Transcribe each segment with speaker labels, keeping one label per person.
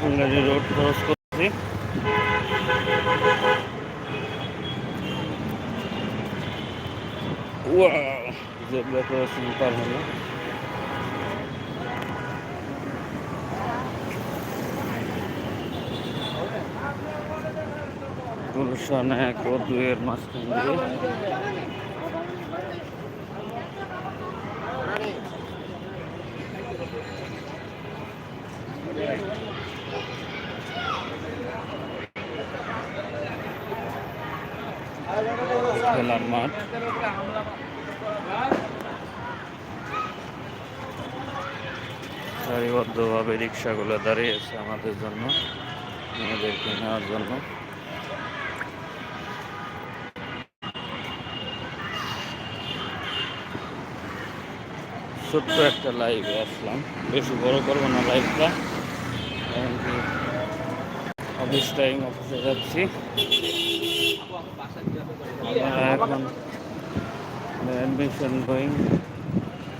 Speaker 1: ফুলগাড়ি road cross করছি। Zebra crossing Gulshan এক ও দুইয়ের মাঝখান দিয়ে। খেলার মাঠ। সারিবদ্ধভাবে রিক্সাগুলো দাঁড়িয়েছে আমাদের জন্য, মেয়েদেরকে নেওয়ার জন্য। ছোট্ট একটা লাইভে আসলাম। বেশি বড় করব না লাইভটা অফিস টাইম অফিসে যাচ্ছি। এখন অ্যাডমিশন গোয়িং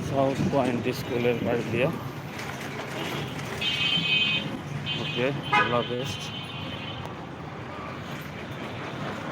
Speaker 1: সাউথ পয়েন্ট স্কুলের পাশ দিয়ে। ওকে আল্লাহ বেস্ট